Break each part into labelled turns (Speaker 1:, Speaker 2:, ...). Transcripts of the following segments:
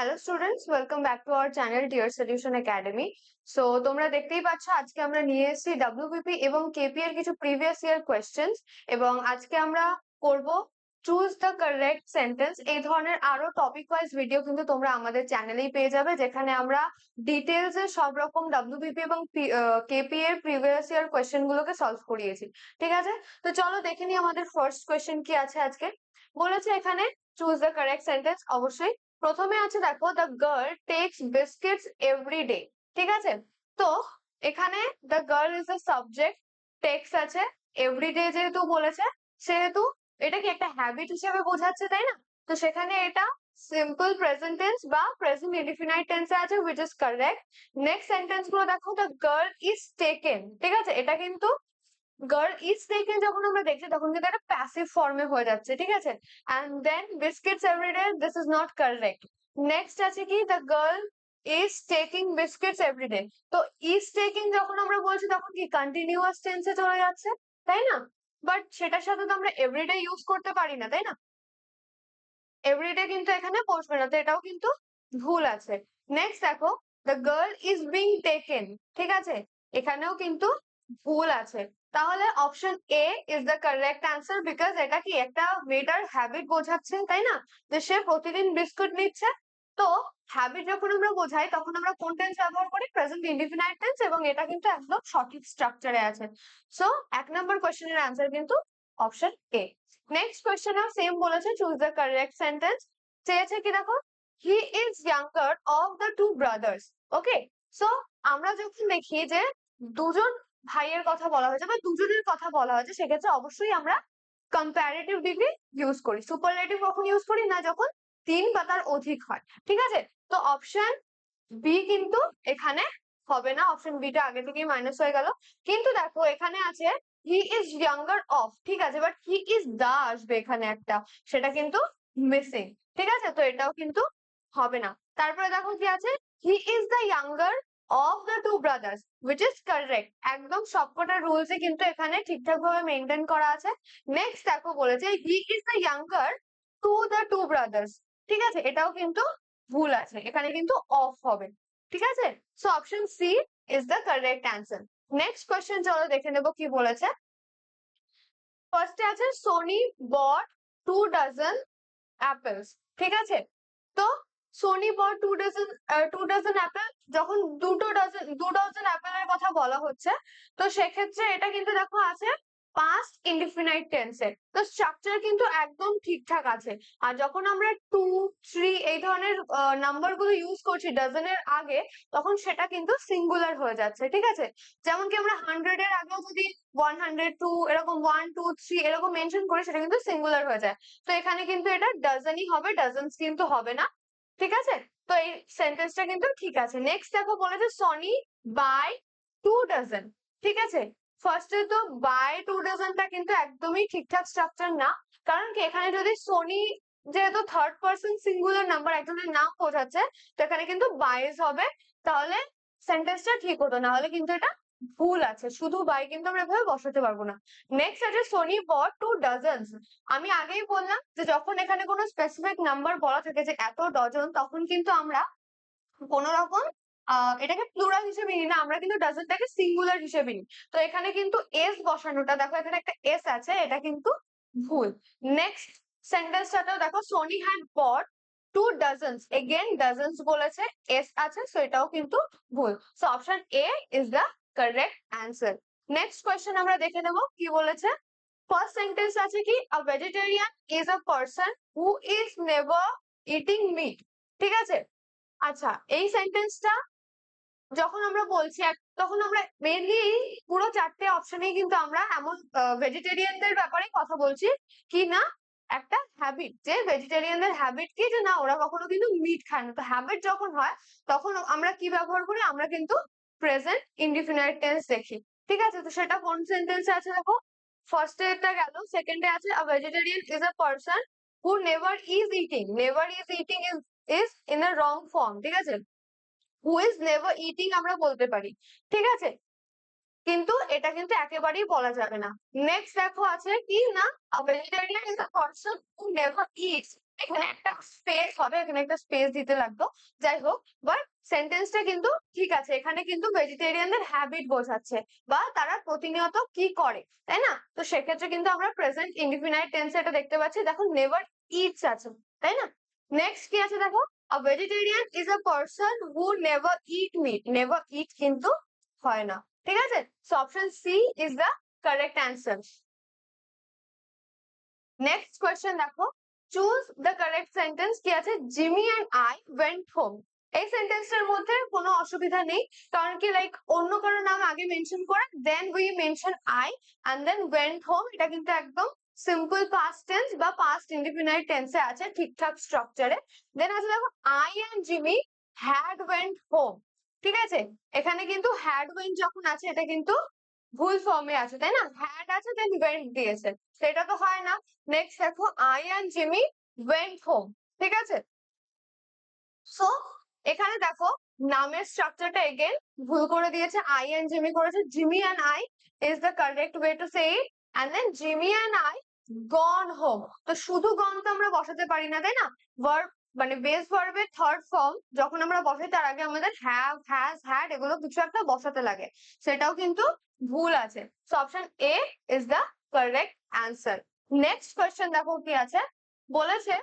Speaker 1: Hello students welcome back to our channel dear solution academy so তোমরা দেখতেই পাচ্ছ, আজকে আমরা নিয়ে এসেছি ডাব্লিউবিপি এবং কেপি এর কিছু প্রিভিয়াস ইয়ার কোয়েশ্চেন্স এবং আজকে আমরা করব চুজ দ্য কারেক্ট সেন্টেন্স এই ধরনের আরও টপিক ওয়াইজ ভিডিও কিন্তু তোমরা আমাদের চ্যানেলেই পেয়ে যাবে, যেখানে আমরা ডিটেলস এ সব রকম ডাব্লিউবিপি এবং কেপি এর প্রিভিয়াস ইয়ার কোয়েশ্চেন গুলোকে সলভ করিয়েছি। ঠিক আছে? তো চলো দেখে নিই আমাদের ফার্স্ট কোয়েশ্চেন কি আছে আজকে। বলেছে এখানে চুজ দ্য কারেক্ট সেন্টেন্স অবশ্যই প্রথমে আছে দেখো the girl takes biscuits every day ঠিক আছে? তো এখানে the girl is the subject takes আছে এভরিডে যেহেতু বলেছে, সেহেতু এটা কি একটা হ্যাবিট হিসেবে বোঝাচ্ছে, তাই না? তো সেখানে এটা সিম্পল প্রেজেন্ট টেন্স বা প্রেজেন্ট ইনডিফিনাইট টেন্সে আছে হুইচ ইজ কারেক্ট নেক্সট সেন্টেন্সগুলো দেখো দ্য গার্ল ইজ টেকেন ঠিক আছে? এটা কিন্তু গার্ল ইজ টেকেন যখন আমরা দেখছি, তখন কিন্তু একটা প্যাসিভ ফর্মে হয়ে যাচ্ছে, ঠিক আছে? And then biscuits everyday this is not correct next আছে কি? The girl is taking biscuits everyday তো ইজ টেকিং যখন আমরা বলছি, তখন কি কন্টিনিউয়াস টেন্সে চলে যাচ্ছে? তাই না? বাট সেটার সাথে তো আমরা এভরিডে ইউজ করতে পারি না, তাই না? এভরিডে কিন্তু এখানে বসবে না, তো এটাও কিন্তু ভুল আছে। নেক্সট দেখো the girl is being taken ঠিক আছে? এখানেও কিন্তু ভুল আছে। তাহলে option A is the correct answer because এটা কি একটা মেয়েটার হ্যাবিট বোঝাচ্ছে, তাই না? যে সে প্রতিদিন বিস্কুট নিচ্ছে। তো হ্যাবিট যখন আমরা বোঝাই, তখন আমরা কোন টেন্স ব্যবহার করি? প্রেজেন্ট ইনডিফিনাইট টেন্স এবং এটা কিন্তু একদম সঠিক স্ট্রাকচারে আছে। সো এক নম্বর কোয়েশ্চেনের অ্যান্সার কিন্তু অপশন এ নেক্সট কোয়েশ্চেনও সেম বলেছে চুজ দ্য কারেক্ট সেন্টেন্স চেয়েছে কি দেখো? He is younger of the two brothers okay so আমরা যখন দেখি যে দুজন ভাইয়ের কথা বলা হয়েছে বা দুজনের কথা বলা হয়েছে, সেক্ষেত্রে অবশ্যই আমরা কম্পারেটিভ ডিগ্রি ইউজ করি। সুপারলেটিভ কখন ইউজ করি? না, যখন তিন বা তার অধিক হয়। ঠিক আছে? তো অপশন বি কিন্তু এখানে হবে না। অপশন বিটা আগে থেকেই মাইনাস হয়ে গেল। কিন্তু দেখো, এখানে আছে হি ইজ ইয়াঙ্গার অফ ঠিক আছে? বাট হি ইজ দা আসবে এখানে একটা। সেটা কিন্তু মিসিং ঠিক আছে? তো এটাও কিন্তু হবে না। তারপরে দেখো কি আছে? He is the younger of the two brothers which is correct একদম সবকটা রুলস কিন্তু এখানে ঠিকঠাক ভাবে মেনটেন করা আছে। নেক্সট দেখো বলেছে he is the younger to the two brothers ঠিক আছে? এটাও কিন্তু ভুল আছে। এখানে কিন্তু অফ হবে। ঠিক আছে? So option C is the correct answer next question চলো দেখে নেব কি বলেছে। ফার্স্টে আছে Soni bought two dozen apples ঠিক আছে? তো Soni bought two dozen two dozen apple যখন দুটো ডজন দু ডজন অ্যাপেলের কথা বলা হচ্ছে, তো সেক্ষেত্রে এটা কিন্তু দেখো আছে পাস্ট ইনডিফিনাইট টেন্সে তো স্ট্রাকচার কিন্তু একদম ঠিকঠাক আছে। আর যখন আমরা টু থ্রি এই ধরনের নাম্বারগুলো ইউজ করছি ডজনের আগে, তখন সেটা কিন্তু সিঙ্গুলার হয়ে যাচ্ছে, ঠিক আছে? যেমন কি আমরা হান্ড্রেড এর আগেও যদি ওয়ান হান্ড্রেড টু এরকম ওয়ান টু থ্রি এরকম মেনশন করি, সেটা কিন্তু সিঙ্গুলার হয়ে যায়। তো এখানে কিন্তু এটা ডজনই হবে ডজনস কিন্তু হবে না। ঠিক আছে? তো এই সেন্টেন্সটা কিন্তু ঠিক আছে। নেক্সট দেখো বলেছে সনি বাই টু ডজন ঠিক আছে? ফার্স্টে তো বাই টু ডজনটা কিন্তু একদমই ঠিকঠাক স্ট্রাকচার না। কারণ কি? এখানে যদি সনি যেহেতু থার্ড পার্সন সিঙ্গুলার নাম্বার একজনের নাম বোঝাচ্ছে, তো এখানে কিন্তু বাইস হবে। তাহলে সেন্টেন্সটা ঠিক হতো। না হলে কিন্তু এটা ভুল আছে, শুধু বাই কিন্তু আমরা এভাবে বসাতে পারব না। নেক্সট আছে সোনি বট টু ডজনস আমি আগেই বললাম যে যখন এখানে কোনো স্পেসিফিক নাম্বার বলা থাকে যে এত ডজন তখন কিন্তু আমরা কোন রকম এটাকে প্লুরাল হিসেবে নিই না, আমরা কিন্তু ডাজনটাকে সিঙ্গুলার হিসেবে নিই। তো এখানে কিন্তু এস বসানোটা, দেখো এখানে একটা এস আছে, এটা কিন্তু ভুল। নেক্সট সেন্টেন্সটাতেও দেখো Soni had bought two dozens again dozens বলেছে এস আছে সো এটাও কিন্তু ভুল। So option A is the correct answer next question আমরা দেখে নেব, কি বলেছে? ফার্স্ট সেন্টেন্স আছে কি? A vegetarian is a person who is never eating meat ঠিক আছে? আচ্ছা এই সেন্টেন্সটা যখন আমরা বলছি তখন আমরা মেনলি পুরো চারটে অপশনেই কিন্তু আমরা এমন ভেজিটেরিয়ানদের ব্যাপারে কথা বলছি কি না? একটা হ্যাবিট যে ভেজিটেরিয়ানদের হ্যাবিট কি? যে না, ওরা কখনো কিন্তু মিট খায় না। তো হ্যাবিট যখন হয়, তখন আমরা কি ব্যবহার করি? আমরা কিন্তু প্রেজেন্ট ইনডিফিনাইট টেন্স দেখি। ঠিক আছে, তো সেটা কোন সেন্টেন্সে আছে দেখো? ফার্স্টে এটা গেল সেকেন্ডে আছে a vegetarian is a person who never is eating never is eating is is in a wrong form ঠিক আছে? হু ইজ নেভার ইটিং আমরা বলতে পারি। ঠিক আছে? কিন্তু এটা কিন্তু একেবারেই বলা যাবে না। নেক্সট দেখো আছে কি না? Vegetarian is a person who never eats এখানে একটা স্পেস হবে, এখানে একটা স্পেস দিতে লাগতো যাই হোক বাট সেন্টেন্সটা কিন্তু ঠিক আছে। এখানে কিন্তু ভেজিটেরিয়ানদের হ্যাবিট বোঝাচ্ছে বা তারা প্রতিনিয়ত কি করে, তাই না? তো সেক্ষেত্রে কিন্তু আমরা প্রেজেন্ট ইনডিফিনাইট টেন্সে এটা দেখতে পাচ্ছি। দেখো নেভার ইটস আছে, তাই না? নেক্সট কি আছে দেখো? A vegetarian is a person who never eat meat never eat কিন্তু হয় না। ঠিক আছে? So option C is the correct answer next question দেখো। চুজ দ্য কারেক্ট সেন্টেন্স কি আছে? Jimmy and I went home এই সেন্টেন্সটার মধ্যে কোনো অসুবিধা নেই। কারণ কি লাইক অন্য কারও নাম আগে মেনশন করে then we mention I and then went home এটা কিন্তু একদম সিম্পল পাস্ট টেন্স বা পাস্ট ইনডিফিনাইট টেন্সে আছে, ঠিকঠাক স্ট্রাকচারে দেন আছে দেখো I and Jimmy had went home ঠিক আছে? এখানে কিন্তু হ্যাড ওয়েন্ট যখন আছে, এটা কিন্তু ভুল ফর্মে আছে, তাই না? হ্যাড আছে দেন ওয়েন্ট দিয়েছে। সেটা তো হয় না। নেক্সট দেখো I and Jimmy went home ঠিক আছে? সো এখানে দেখো, নামের স্ট্রাকচারটা এগেন ভুল করে দিয়েছে আই অ্যান্ড জিমি করেছে। Jimmy and I is the correct way to say it and then Jimmy and I gone home তো শুধু গন তো আমরা বসাতে পারি না, তাই না? ভার্ব মানে বেস ভার্বের থার্ড ফর্ম যখন আমরা বসাই তার আগে আমাদের হ্যাভ হ্যাজ হ্যাড এগুলো কিছু একটা বসাতে লাগে। সেটাও কিন্তু ভুল আছে। So option A is the correct answer next question দেখো কি আছে? বলেছে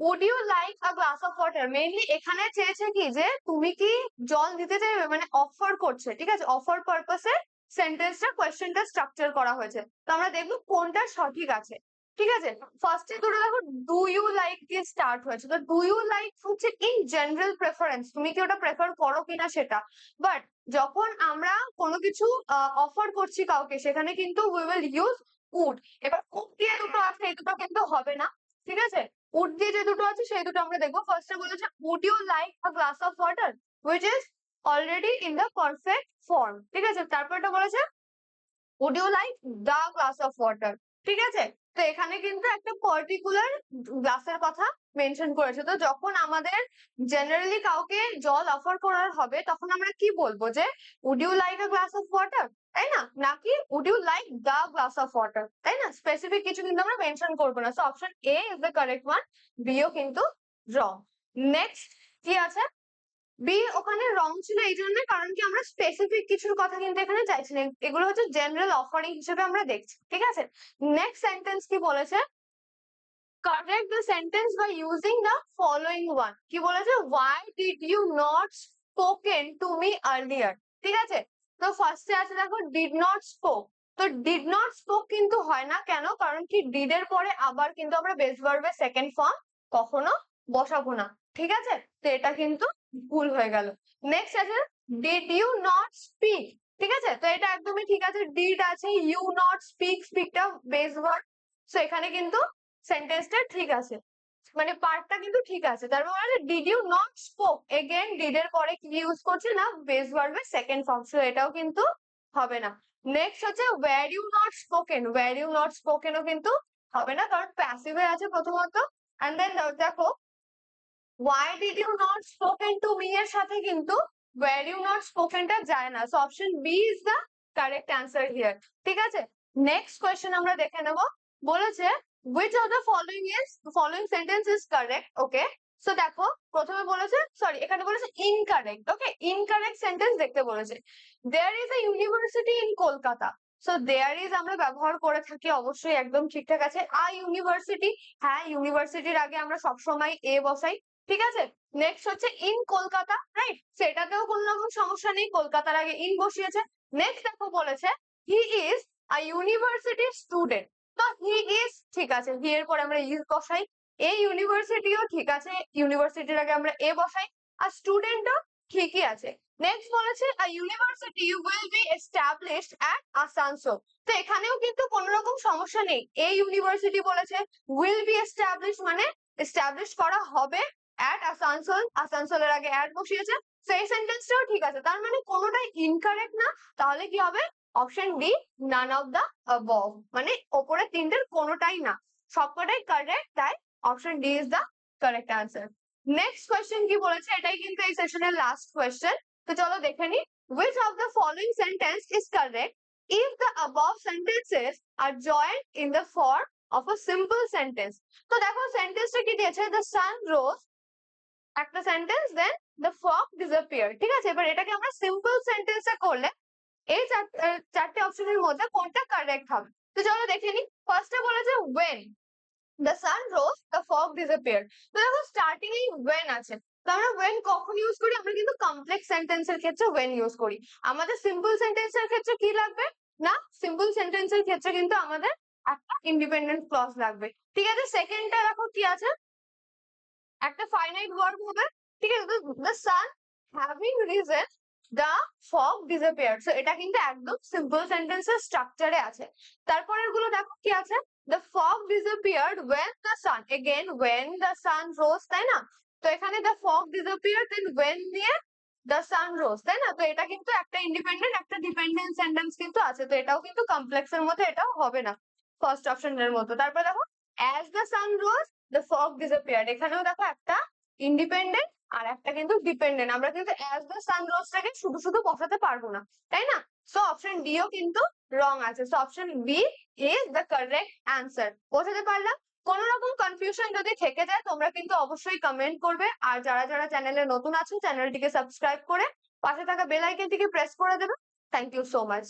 Speaker 1: would you like a glass of water mainly এখানে চেয়েছে কি যে, তুমি কি জল দিতে চাইবে? মানে অফার করছে, ঠিক আছে? অফার পারপাসে সেন্টেন্সটা কোয়েশ্চেনটা স্ট্রাকচার করা হয়েছে। তো আমরা দেখব কোনটা সঠিক আছে। ঠিক আছে? ফার্স্টে দুটো দেখো ডু ইউ লাইক দিয়ে স্টার্ট হয়েছে। তো ডু ইউ লাইক হচ্ছে ইন জেনারেল প্রেফারেন্স তুমি কি ওটা প্রেফার করো কিনা সেটা। বাট যখন আমরা কোনো কিছু অফার করছি কাউকে, সেখানে কিন্তু উই উইল ইউজ উড এবার উড দিয়ে দুটো আছে, এই দুটো কিন্তু হবে না, ঠিক আছে? উড দিয়ে যে দুটো আছে, সেই দুটো আমরা দেখব। ফার্স্টে বলেছে would you like a glass of water which is already in the perfect form ঠিক আছে? তারপরটা বলেছে would you like the glass of water ঠিক আছে? তো এখানে কিন্তু একটা পার্টিকুলার গ্লাসের কথা মেনশন করেছে। তো যখন আমাদের জেনারেলি কাউকে জল অফার করার হবে, তখন আমরা কি বলব যে would you like a glass of water তাই না? নাকি would you like the glass of water তাই না? স্পেসিফিক কিছু কিন্তু আমরা মেনশন করব না। So option A is the correct one bio কিন্তু রং নেক্সট কি আছে? বি ওখানে রং ছিল এই জন্য, কারণ কি আমরা স্পেসিফিক কিছুর কথা কিন্তু এখানে চাইছি না। এগুলো হচ্ছে জেনারেল অফারিং হিসেবে আমরা দেখছি, ঠিক আছে? নেক্সট সেন্টেন্স কি বলেছে? Correct the sentence by using the following one. কি বলেছে? Why did you not spoken to me earlier? ঠিক আছে? তো ফার্স্টে আছে দেখো, did not spoke. তো did not spoke কিন্তু হয় না কেন? কারণ কি did পরে আবার কিন্তু আমরা বেস ভার্বের সেকেন্ড ফর্ম কখনো বসাবো না। ঠিক আছে? তো এটা কিন্তু ভুল হয়ে গেল। নেক্সট আছে ডিড ইউ নট স্পিক ঠিক আছে? তো এটা একদমই ঠিক আছে। ডিড আছে ইউ নট স্পিক স্পিকটা বেস ওয়ার্ড সো এখানে কিন্তু সেন্টেন্সটা ঠিক আছে। মানে পার্টটা কিন্তু ঠিক আছে। তারপর বলা did you not spoke again did এর পরে কি ইউজ করছে না? বেস ভার্বের সেকেন্ড ফর্ম সো এটাও কিন্তু হবে না। নেক্সট হচ্ছে were you not spoken were you not স্পোকেনও কিন্তু হবে না। কারণ প্যাসিভে আছে প্রথমত। অ্যান্ড দেন দেখো why did you not spoken to me এর সাথে কিন্তু ওয়্যার ইউ নট স্পোকেনটা যায় না। So option B is the correct answer here ঠিক আছে? নেক্সট কোয়েশ্চেন আমরা দেখে নেব। বলেছে, which of the following is, following sentence is correct, okay? So দেখো, প্রথমে বলেছে সরি এখানে বলেছে ইনকারেক্ট ওকে ইনকারেক্ট সেন্টেন্স দেখতে বলেছে। There is a university in Kolkata so there is আমরা ব্যবহার করে থাকি, অবশ্যই একদম ঠিকঠাক আছে। আ ইউনিভার্সিটি হ্যাঁ ইউনিভার্সিটির আগে আমরা সবসময় এ বসাই। ঠিক আছে? নেক্সট হচ্ছে ইন কলকাতা রাইট সেটাতেও কোনো রকম সমস্যা নেই, কলকাতার আগে ইন বসিয়েছে। নেক্সট দেখো বলেছে he is a university student তো হি ইজ ঠিক আছে হি এর পরে আমরা ইজ বসাই। এই ইউনিভার্সিটিও ঠিক আছে ইউনিভার্সিটির আগে আমরা এ বসাই। আর স্টুডেন্টও ঠিকই আছে। নেক্সট বলেছে a university will be established at Asansol তো এখানেও কিন্তু কোনো রকম সমস্যা নেই। এই ইউনিভার্সিটি বলেছে উইল বি এস্টাবলিশ মানে এস্টাবলিশ করা হবে অ্যাট আসানসোল আসানসোলের আগে অ্যাড বসিয়েছে। সেই সেন্টেন্সটাও ঠিক আছে। তার মানে কোনোটাই ইনকারেক্ট না। তাহলে কি হবে? Option D none of the above মানে ওপরে তিনটের কোনোটাই না। সবকটাই কারেক্ট তাই option D is the correct answer next question কি বলেছে? এটাই কিন্তু এই সেশনের লাস্ট কোয়েশ্চেন তো চলো দেখে নি। Which of the following sentence is correct? If the above sentences are joined in the form of a simple sentence তো দেখো সেন্টেন্সটা কি দিয়েছে? দ্য সান রোজ একটা sentence then the fog disappear ঠিক আছে? এবার এটাকে আমরা সিম্পল সেন্টেন্সে করলে এই চারটে অপশনের মধ্যে কোনটা কারেক্ট হবে? তো চলো দেখে নি। ফার্স্টে বলেছে when the sun rose the fog disappear তো দেখো স্টার্টিং এই ওয়েন আছে। তো আমরা ওয়েন কখন ইউজ করি? আমরা কিন্তু কমপ্লেক্স সেন্টেন্সের ক্ষেত্রে ওয়েন ইউজ করি। আমাদের সিম্পল সেন্টেন্সের ক্ষেত্রে কি লাগবে? না সিম্পল সেন্টেন্সের ক্ষেত্রে কিন্তু আমাদের একটা ইন্ডিপেন্ডেন্ট ক্লজ লাগবে। ঠিক আছে? সেকেন্ডটা দেখো কি আছে? একটা ফাইনাইট ওয়ার্ড হবে। ঠিক আছে the sun having risen the fog disappear so এটা কিন্তু একদম সিম্পল সেন্টেন্সের স্ট্রাকচারে আছে। তারপরেরগুলো দেখো কি আছে? The fog disappeared when the sun again when the sun rose তাই না? তো এখানে the fog disappear then when দিয়ে দ্য সান রোজ তাই না? তো এটা কিন্তু একটা ইন্ডিপেন্ডেন্ট একটা ডিপেন্ডেন্ট সেন্টেন্স কিন্তু আছে। তো এটাও কিন্তু কমপ্লেক্স এর মধ্যে এটাও হবে না। ফার্স্ট অপশনের মতো তারপর দেখো as the sun rose the fog disappeared এখানেও দেখো একটা ইন্ডিপেন্ডেন্ট আর একটা কিন্তু ডিপেন্ডেন্ট আমরা কিন্তু অ্যাজ দ্য সান রোজটাকে শুধু শুধু বসাতে পারব না, তাই না? সো অপশন ডিও কিন্তু রং আছে। So option B is the correct answer বোঝাতে পারলাম? কোন রকম কনফিউশন যদি থেকে যায়, তোমরা কিন্তু অবশ্যই কমেন্ট করবে। আর যারা যারা চ্যানেলে নতুন আছো চ্যানেলটিকে সাবস্ক্রাইব করে পাশে থাকা বেল আইকনটিকে প্রেস করে দেবে। Thank you so much